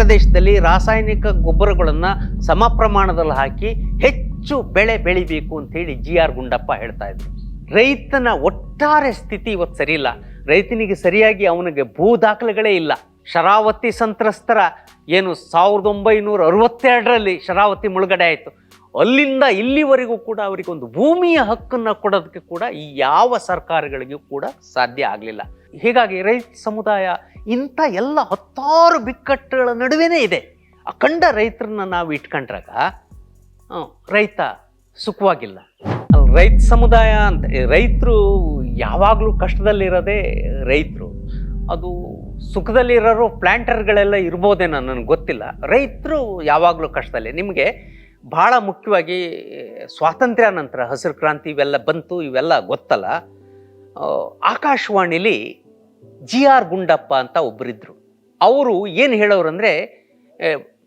ಪ್ರದೇಶದಲ್ಲಿ ರಾಸಾಯನಿಕ ಗೊಬ್ಬರಗಳನ್ನು ಸಮ ಪ್ರಮಾಣದಲ್ಲಿ ಹಾಕಿ ಹೆಚ್ಚು ಬೆಳೆ ಬೆಳಿಬೇಕು ಅಂತ ಹೇಳಿ ಜಿ ಆರ್ ಗುಂಡಪ್ಪ ಹೇಳ್ತಾ ಇದ್ರು. ರೈತನ ಒಟ್ಟಾರೆ ಸ್ಥಿತಿ ಇವತ್ತು ಸರಿ ಇಲ್ಲ ರೈತನಿಗೆ ಸರಿಯಾಗಿ ಅವನಿಗೆ ಭೂ ದಾಖಲೆಗಳೇ ಇಲ್ಲ. ಶರಾವತಿ ಸಂತ್ರಸ್ತರ ಏನು ಸಾವಿರದ ಒಂಬೈನೂರ ಅರವತ್ತೆರಡರಲ್ಲಿ ಶರಾವತಿ ಮುಳುಗಡೆ ಆಯಿತು. ಅಲ್ಲಿಂದ ಇಲ್ಲಿವರೆಗೂ ಕೂಡ ಅವರಿಗೆ ಒಂದು ಭೂಮಿಯ ಹಕ್ಕನ್ನು ಕೊಡೋದಕ್ಕೆ ಕೂಡ ಯಾವ ಸರ್ಕಾರಗಳಿಗೂ ಕೂಡ ಸಾಧ್ಯ ಆಗಲಿಲ್ಲ. ಹೀಗಾಗಿ ರೈತ ಸಮುದಾಯ ಇಂಥ ಎಲ್ಲ ಹತ್ತಾರು ಬಿಕ್ಕಟ್ಟುಗಳ ನಡುವೆನೇ ಇದೆ. ಅಖಂಡ ರೈತರನ್ನ ನಾವು ಇಟ್ಕೊಂಡ್ರಾಗ ರೈತ ಸುಖವಾಗಿಲ್ಲ. ಅಲ್ಲಿ ರೈತ ಸಮುದಾಯ ಅಂತ ರೈತರು ಯಾವಾಗಲೂ ಕಷ್ಟದಲ್ಲಿರೋದೇ ರೈತರು. ಅದು ಸುಖದಲ್ಲಿರೋರು ಪ್ಲ್ಯಾಂಟರ್ಗಳೆಲ್ಲ ಇರ್ಬೋದೇನೋ ನನಗೆ ಗೊತ್ತಿಲ್ಲ. ರೈತರು ಯಾವಾಗಲೂ ಕಷ್ಟದಲ್ಲಿ. ನಿಮಗೆ ಭಾಳ ಮುಖ್ಯವಾಗಿ ಸ್ವಾತಂತ್ರ್ಯ ನಂತರ, ಹಸಿರು ಕ್ರಾಂತಿ ಇವೆಲ್ಲ ಬಂತು, ಇವೆಲ್ಲ ಗೊತ್ತಲ್ಲ. ಆಕಾಶವಾಣಿಲಿ ಜಿ ಆರ್ ಗುಂಡಪ್ಪ ಅಂತ ಒಬ್ಬರಿದ್ರು ಅವರು ಏನು ಹೇಳೋರು ಅಂದರೆ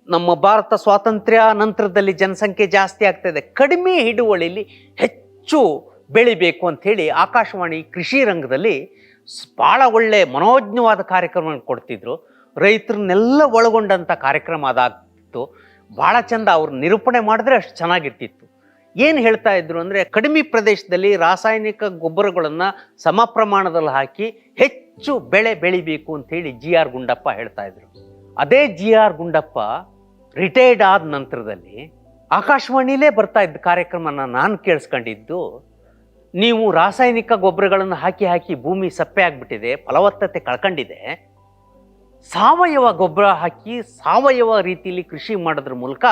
ನಮ್ಮ ಭಾರತ ಸ್ವಾತಂತ್ರ್ಯ ನಂತರದಲ್ಲಿ ಜನಸಂಖ್ಯೆ ಜಾಸ್ತಿ ಆಗ್ತಾಯಿದೆ ಕಡಿಮೆ ಹಿಡುವಳಿಲಿ ಹೆಚ್ಚು ಬೆಳಿಬೇಕು ಅಂಥೇಳಿ ಆಕಾಶವಾಣಿ ಕೃಷಿ ರಂಗದಲ್ಲಿ ಭಾಳ ಒಳ್ಳೆ ಮನೋಜ್ಞವಾದ ಕಾರ್ಯಕ್ರಮ ಕೊಡ್ತಿದ್ರು. ರೈತರನ್ನೆಲ್ಲ ಒಳಗೊಂಡಂಥ ಕಾರ್ಯಕ್ರಮ ಅದಾಗ್ತಿತ್ತು. ಭಾಳ ಚಂದ ಅವ್ರು ನಿರೂಪಣೆ ಮಾಡಿದ್ರೆ ಅಷ್ಟು ಚೆನ್ನಾಗಿರ್ತಿತ್ತು. ಏನು ಹೇಳ್ತಾ ಇದ್ರು ಅಂದರೆ, ಕಡಿಮೆ ಪ್ರದೇಶದಲ್ಲಿ ರಾಸಾಯನಿಕ ಗೊಬ್ಬರಗಳನ್ನು ಸಮ ಪ್ರಮಾಣದಲ್ಲಿ ಹಾಕಿ ಹೆಚ್ಚು ಬೆಳೆ ಬೆಳಿಬೇಕು ಅಂತೇಳಿ ಜಿ ಆರ್ ಗುಂಡಪ್ಪ ಹೇಳ್ತಾ ಇದ್ರು. ಅದೇ ಜಿ ಆರ್ ಗುಂಡಪ್ಪ ರಿಟೈರ್ಡ್ ಆದ ನಂತರದಲ್ಲಿ ಆಕಾಶವಾಣಿಲೇ ಬರ್ತಾ ಇದ್ದ ಕಾರ್ಯಕ್ರಮನ ನಾನು ಕೇಳಿಸ್ಕೊಂಡಿದ್ದು, ನೀವು ರಾಸಾಯನಿಕ ಗೊಬ್ಬರಗಳನ್ನು ಹಾಕಿ ಹಾಕಿ ಭೂಮಿ ಸಪ್ಪೆ ಆಗಿಬಿಟ್ಟಿದೆ, ಫಲವತ್ತತೆ ಕಳ್ಕೊಂಡಿದೆ. ಸಾವಯವ ಗೊಬ್ಬರ ಹಾಕಿ ಸಾವಯವ ರೀತಿಯಲ್ಲಿ ಕೃಷಿ ಮಾಡೋದ್ರ ಮೂಲಕ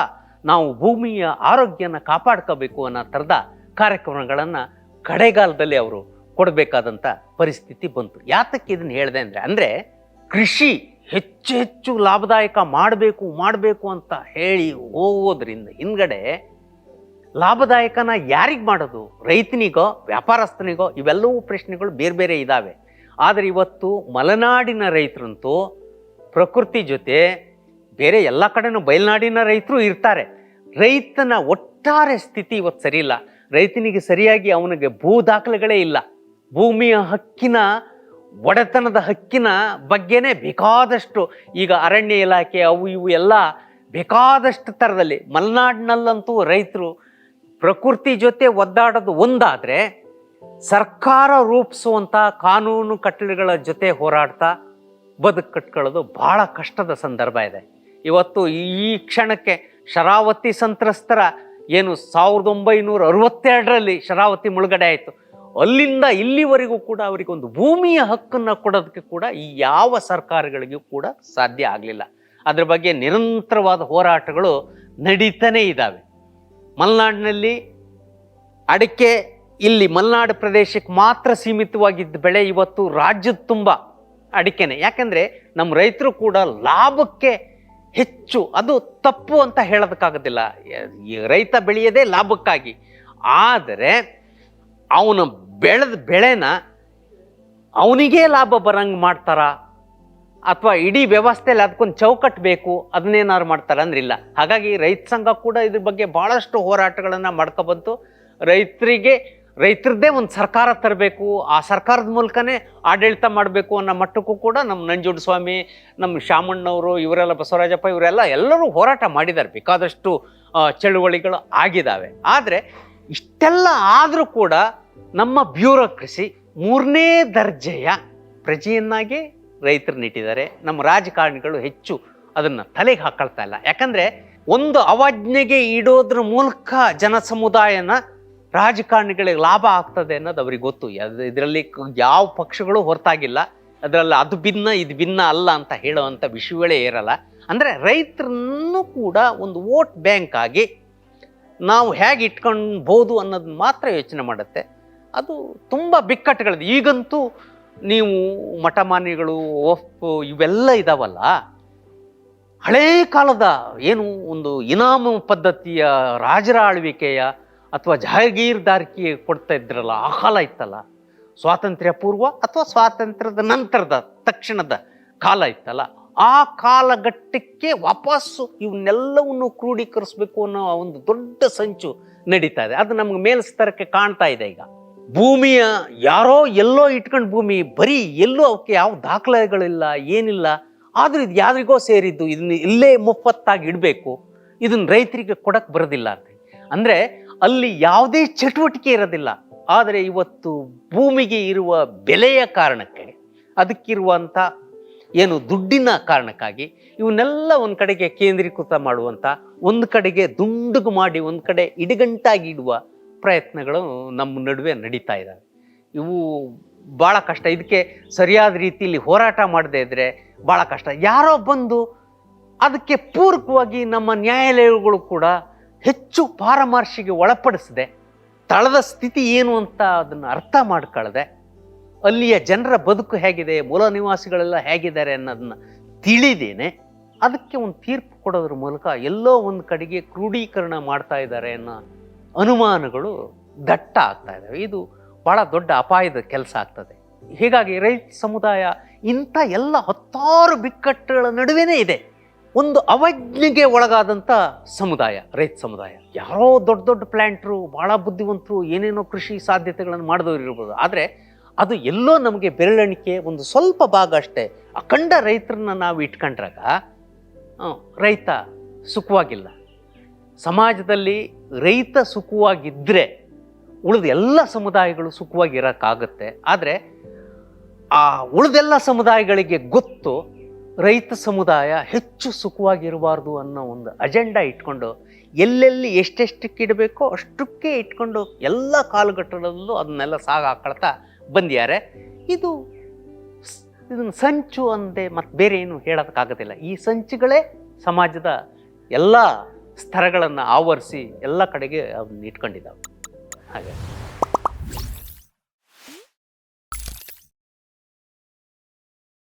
ನಾವು ಭೂಮಿಯ ಆರೋಗ್ಯನ ಕಾಪಾಡ್ಕೋಬೇಕು ಅನ್ನೋ ಥರದ ಕಾರ್ಯಕ್ರಮಗಳನ್ನು ಕಡೆಗಾಲದಲ್ಲಿ ಅವರು ಕೊಡಬೇಕಾದಂಥ ಪರಿಸ್ಥಿತಿ ಬಂತು. ಯಾತಕ್ಕೆ ಇದನ್ನು ಹೇಳಿದೆ ಅಂದರೆ ಅಂದರೆ ಕೃಷಿ ಹೆಚ್ಚು ಹೆಚ್ಚು ಲಾಭದಾಯಕ ಮಾಡಬೇಕು ಮಾಡಬೇಕು ಅಂತ ಹೇಳಿ ಹೋಗೋದ್ರಿಂದ ಹಿಂದ್ಗಡೆ ಲಾಭದಾಯಕನ ಯಾರಿಗೆ ಮಾಡೋದು? ರೈತನಿಗೋ, ವ್ಯಾಪಾರಸ್ಥನಿಗೋ, ಇವೆಲ್ಲವೂ ಪ್ರಶ್ನೆಗಳು ಬೇರೆ ಬೇರೆ ಇದ್ದಾವೆ ಆದರೆ ಇವತ್ತು ಮಲೆನಾಡಿನ ರೈತರಂತೂ ಪ್ರಕೃತಿ ಜೊತೆ ಬೇರೆ ಎಲ್ಲ ಕಡೆನೂ ಬಯಲ್ನಾಡಿನ ರೈತರು ಇರ್ತಾರೆ. ರೈತನ ಒಟ್ಟಾರೆ ಸ್ಥಿತಿ ಇವತ್ತು ಸರಿ ಇಲ್ಲ ರೈತನಿಗೆ ಸರಿಯಾಗಿ ಅವನಿಗೆ ಭೂ ದಾಖಲೆಗಳೇ ಇಲ್ಲ. ಭೂಮಿಯ ಹಕ್ಕಿನ, ಒಡೆತನದ ಹಕ್ಕಿನ ಬಗ್ಗೆನೇ ಬೇಕಾದಷ್ಟು ಈಗ ಅರಣ್ಯ ಇಲಾಖೆ, ಅವು ಇವು ಎಲ್ಲ ಬೇಕಾದಷ್ಟು ಥರದಲ್ಲಿ ಮಲೆನಾಡಿನಲ್ಲಂತೂ ರೈತರು ಪ್ರಕೃತಿ ಜೊತೆ ಒದ್ದಾಡೋದು ಒಂದಾದರೆ ಸರ್ಕಾರ ರೂಪಿಸುವಂಥ ಕಾನೂನು ಕಟ್ಟಳೆಗಳ ಜೊತೆ ಹೋರಾಡ್ತಾ ಬದುಕು ಕಟ್ಕೊಳ್ಳೋದು ಭಾಳ ಕಷ್ಟದ ಸಂದರ್ಭ ಇದೆ. ಇವತ್ತು ಈ ಕ್ಷಣಕ್ಕೆ ಶರಾವತಿ ಸಂತ್ರಸ್ತರ ಏನು ಸಾವಿರದ ಒಂಬೈನೂರ ಅರವತ್ತೆರಡರಲ್ಲಿ ಶರಾವತಿ ಮುಳುಗಡೆ ಆಯಿತು. ಅಲ್ಲಿಂದ ಇಲ್ಲಿವರೆಗೂ ಕೂಡ ಅವರಿಗೊಂದು ಭೂಮಿಯ ಹಕ್ಕನ್ನು ಕೊಡೋದಕ್ಕೆ ಕೂಡ ಈ ಯಾವ ಸರ್ಕಾರಗಳಿಗೂ ಕೂಡ ಸಾಧ್ಯ ಆಗಲಿಲ್ಲ. ಅದ್ರ ಬಗ್ಗೆ ನಿರಂತರವಾದ ಹೋರಾಟಗಳು ನಡೀತಾನೇ ಇದ್ದಾವೆ. ಮಲೆನಾಡಿನಲ್ಲಿ ಅಡಿಕೆ ಇಲ್ಲಿ ಮಲೆನಾಡು ಪ್ರದೇಶಕ್ಕೆ ಮಾತ್ರ ಸೀಮಿತವಾಗಿದ್ದ ಬೆಳೆ ಇವತ್ತು ರಾಜ್ಯದ ತುಂಬ ಅಡಿಕೆನೆ. ಯಾಕಂದರೆ ನಮ್ಮ ರೈತರು ಕೂಡ ಲಾಭಕ್ಕೆ ಹೆಚ್ಚು, ಅದು ತಪ್ಪು ಅಂತ ಹೇಳೋದಕ್ಕಾಗೋದಿಲ್ಲ. ರೈತ ಬೆಳೆಯದೇ ಲಾಭಕ್ಕಾಗಿ. ಆದರೆ ಅವನ ಬೆಳೆದ ಬೆಳೆನ ಅವನಿಗೇ ಲಾಭ ಬರಂಗೆ ಮಾಡ್ತಾರಾ? ಅಥವಾ ಇಡೀ ವ್ಯವಸ್ಥೆಯಲ್ಲಿ ಅದಕ್ಕೊಂದು ಚೌಕಟ್ಟು ಬೇಕು ಅದನ್ನೇನಾದ್ರು ಮಾಡ್ತಾರೆ ಅಂದ್ರಿಲ್ಲ ಹಾಗಾಗಿ ರೈತ ಸಂಘ ಕೂಡ ಇದ್ರ ಬಗ್ಗೆ ಭಾಳಷ್ಟು ಹೋರಾಟಗಳನ್ನು ಮಾಡ್ಕೊಬಂತು ರೈತರಿಗೆ, ರೈತರದ್ದೇ ಒಂದು ಸರ್ಕಾರ ತರಬೇಕು, ಆ ಸರ್ಕಾರದ ಮೂಲಕನೇ ಆಡಳಿತ ಮಾಡಬೇಕು ಅನ್ನೋ ಮಟ್ಟಕ್ಕೂ ಕೂಡ ನಮ್ಮ ನಂಜುಂಡ ಸ್ವಾಮಿ ನಮ್ಮ ಶಾಮಣ್ಣವರು, ಇವರೆಲ್ಲ ಬಸವರಾಜಪ್ಪ ಇವರೆಲ್ಲ ಎಲ್ಲರೂ ಹೋರಾಟ ಮಾಡಿದ್ದಾರೆ. ಬೇಕಾದಷ್ಟು ಚಳುವಳಿಗಳು ಆಗಿದ್ದಾವೆ. ಆದರೆ ಇಷ್ಟೆಲ್ಲ ಆದರೂ ಕೂಡ ನಮ್ಮ ಬ್ಯೂರೋಕ್ರಸಿ ಮೂರನೇ ದರ್ಜೆಯ ಪ್ರಜೆಯನ್ನಾಗಿ ರೈತರನ್ನ ಇಟ್ಟಿದ್ದಾರೆ. ನಮ್ಮ ರಾಜಕಾರಣಿಗಳು ಹೆಚ್ಚು ಅದನ್ನು ತಲೆಗೆ ಹಾಕೊಳ್ತಾ ಇಲ್ಲ. ಯಾಕಂದರೆ ಒಂದು ಅವಾಜ್ಞೆಗೆ ಇಡೋದ್ರ ಮೂಲಕ ಜನ ಸಮುದಾಯನ ರಾಜಕಾರಣಿಗಳಿಗೆ ಲಾಭ ಆಗ್ತದೆ ಅನ್ನೋದು ಅವ್ರಿಗೆ ಗೊತ್ತು. ಇದರಲ್ಲಿ ಯಾವ ಪಕ್ಷಗಳು ಹೊರತಾಗಿಲ್ಲ. ಅದರಲ್ಲಿ ಅದು ಭಿನ್ನ, ಇದು ಭಿನ್ನ ಅಲ್ಲ ಅಂತ ಹೇಳುವಂಥ ವಿಷಯವೇ ಇರಲ್ಲ. ಅಂದರೆ ರೈತರನ್ನು ಕೂಡ ಒಂದು ವೋಟ್ ಬ್ಯಾಂಕ್ ಆಗಿ ನಾವು ಹೇಗೆ ಇಟ್ಕೊಳ್ಬೋದು ಅನ್ನೋದು ಮಾತ್ರ ಯೋಚನೆ ಮಾಡುತ್ತೆ. ಅದು ತುಂಬ ಬಿಕ್ಕಟ್ಟುಗಳಿದೆ ಈಗಂತೂ ನೀವು ಮಠಮಾನ್ಯಗಳು ಒಫ್ ಇವೆಲ್ಲ ಇದಾವಲ್ಲ. ಹಳೇ ಕಾಲದ ಏನು ಒಂದು ಇನಾಮ ಪದ್ಧತಿಯ ರಾಜರ ಆಳ್ವಿಕೆಯ ಅಥವಾ ಜಾಗೀರ್ದಾರಿಕೆ ಕೊಡ್ತಾ ಇದ್ರಲ್ಲ, ಆ ಕಾಲ ಇತ್ತಲ್ಲ. ಸ್ವಾತಂತ್ರ್ಯ ಪೂರ್ವ ಅಥವಾ ಸ್ವಾತಂತ್ರ್ಯದ ನಂತರದ ತಕ್ಷಣದ ಕಾಲ ಇತ್ತಲ್ಲ. ಆ ಕಾಲಘಟ್ಟಕ್ಕೆ ವಾಪಸ್ಸು ಇವನ್ನೆಲ್ಲವನ್ನು ಕ್ರೋಢೀಕರಿಸ್ಬೇಕು ಅನ್ನೋ ಒಂದು ದೊಡ್ಡ ಸಂಚು ನಡೀತಾ ಇದೆ. ಅದು ನಮ್ಗೆ ಮೇಲ್ಸ್ತರಕ್ಕೆ ಕಾಣ್ತಾ ಇದೆ ಈಗ. ಭೂಮಿಯ ಯಾರೋ ಎಲ್ಲೋ ಇಟ್ಕೊಂಡು ಭೂಮಿ, ಬರೀ ಎಲ್ಲೂ ಅವಕ್ಕೆ ಯಾವ ದಾಖಲೆಗಳಿಲ್ಲ, ಏನಿಲ್ಲ. ಆದರೂ ಇದು ಯಾರಿಗೋ ಸೇರಿದ್ದು, ಇದನ್ನ ಇಲ್ಲೇ ಮುಪ್ಪತ್ತಾಗಿ ಇಡಬೇಕು. ಇದನ್ನು ರೈತರಿಗೆ ಕೊಡಕ್ಕೆ ಬರೋದಿಲ್ಲ ಅಂತ. ಅಂದರೆ ಅಲ್ಲಿ ಯಾವುದೇ ಚಟುವಟಿಕೆ ಇರೋದಿಲ್ಲ. ಆದರೆ ಇವತ್ತು ಭೂಮಿಗೆ ಇರುವ ಬೆಲೆಯ ಕಾರಣಕ್ಕೆ ಅದಕ್ಕಿರುವಂಥ ಏನು ದುಡ್ಡಿನ ಕಾರಣಕ್ಕಾಗಿ ಇವನ್ನೆಲ್ಲ ಒಂದು ಕಡೆಗೆ ಕೇಂದ್ರೀಕೃತ ಮಾಡುವಂಥ ಒಂದು ಕಡೆಗೆ ದುಂಡುಗು ಮಾಡಿ, ಒಂದು ಕಡೆ ಇಡಿಗಂಟಾಗಿ ಇಡುವ ಪ್ರಯತ್ನಗಳು ನಮ್ಮ ನಡುವೆ ನಡೀತಾ ಇದ್ದಾವೆ. ಇವು ಭಾಳ ಕಷ್ಟ. ಇದಕ್ಕೆ ಸರಿಯಾದ ರೀತಿಯಲ್ಲಿ ಹೋರಾಟ ಮಾಡದೇ ಇದ್ದರೆ ಭಾಳ ಕಷ್ಟ. ಯಾರೋ ಬಂದು ಅದಕ್ಕೆ ಪೂರಕವಾಗಿ ನಮ್ಮ ನ್ಯಾಯಾಲಯಗಳು ಕೂಡ ಹೆಚ್ಚು ಪಾರಮಾರ್ಶಿಗೆ ಒಳಪಡಿಸದೆ. ತಳದ ಸ್ಥಿತಿ ಏನು ಅಂತ ಅದನ್ನು ಅರ್ಥ ಮಾಡ್ಕೊಳ್ಳದೆ ಅಲ್ಲಿಯ ಜನರ ಬದುಕು ಹೇಗಿದೆ, ಮೂಲ ನಿವಾಸಿಗಳೆಲ್ಲ ಹೇಗಿದ್ದಾರೆ ಅನ್ನೋದನ್ನ ತಿಳಿದೇನೆ. ಅದಕ್ಕೆ ಒಂದು ತೀರ್ಪು ಕೊಡೋದ್ರ ಮೂಲಕ ಎಲ್ಲೋ ಒಂದು ಕಡೆಗೆ ಕ್ರೋಢೀಕರಣ ಮಾಡ್ತಾ ಇದ್ದಾರೆ ಅನ್ನೋ ಅನುಮಾನಗಳು ದಟ್ಟ ಆಗ್ತಾ ಇದ್ದಾವೆ. ಇದು ಭಾಳ ದೊಡ್ಡ ಅಪಾಯದ ಕೆಲಸ ಆಗ್ತದೆ. ಹೀಗಾಗಿ ರೈತ ಸಮುದಾಯ ಇಂಥ ಎಲ್ಲ ಹತ್ತಾರು ಬಿಕ್ಕಟ್ಟುಗಳ ನಡುವೆನೇ ಇದೆ. ಒಂದು ಅವಜ್ಞೆಗೆ ಒಳಗಾದಂಥ ಸಮುದಾಯ, ರೈತ ಸಮುದಾಯ. ಯಾರೋ ದೊಡ್ಡ ದೊಡ್ಡ ಪ್ಲ್ಯಾಂಟ್ರು ಭಾಳ ಬುದ್ಧಿವಂತರು, ಏನೇನೋ ಕೃಷಿ ಸಾಧ್ಯತೆಗಳನ್ನು ಮಾಡಿದವರು ಇರ್ಬೋದು. ಆದರೆ ಅದು ಎಲ್ಲೋ ನಮಗೆ ಬೆರಳೆಣಿಕೆ ಒಂದು ಸ್ವಲ್ಪ ಭಾಗ ಅಷ್ಟೇ. ಅಖಂಡ ರೈತರನ್ನ ನಾವು ಇಟ್ಕೊಂಡ್ರಾಗ ರೈತ ಸುಖವಾಗಿಲ್ಲ. ಸಮಾಜದಲ್ಲಿ ರೈತ ಸುಖವಾಗಿದ್ದರೆ ಉಳಿದ ಎಲ್ಲ ಸಮುದಾಯಗಳು ಸುಖವಾಗಿರೋಕ್ಕಾಗತ್ತೆ ಆದರೆ ಆ ಉಳಿದೆಲ್ಲ ಸಮುದಾಯಗಳಿಗೆ ಗೊತ್ತು ರೈತ ಸಮುದಾಯ ಹೆಚ್ಚು ಸುಖವಾಗಿರಬಾರ್ದು ಅನ್ನೋ ಒಂದು ಅಜೆಂಡಾ ಇಟ್ಕೊಂಡು ಎಲ್ಲೆಲ್ಲಿ ಎಷ್ಟೆಷ್ಟಕ್ಕೆ ಇಡಬೇಕೋ ಅಷ್ಟಕ್ಕೆ ಇಟ್ಕೊಂಡು ಎಲ್ಲ ಕಾಲಘಟ್ಟದಲ್ಲೂ ಅದನ್ನೆಲ್ಲ ಸಾಗ ಹಾಕೊಳ್ತಾ ಬಂದಿದ್ದಾರೆ. ಇದು ಇದನ್ನು ಇದನ್ನ ಸಂಚು ಅಂದೆ ಮತ್ತು ಬೇರೆ ಏನು ಹೇಳೋದಕ್ಕಾಗೋದಿಲ್ಲ. ಈ ಸಂಚುಗಳೇ ಸಮಾಜದ ಎಲ್ಲ ಸ್ತರಗಳನ್ನು ಆವರಿಸಿ ಎಲ್ಲ ಕಡೆಗೆ ಅವನ್ನ ಇಟ್ಕೊಂಡಿದ್ದಾವೆ ಹಾಗೆ.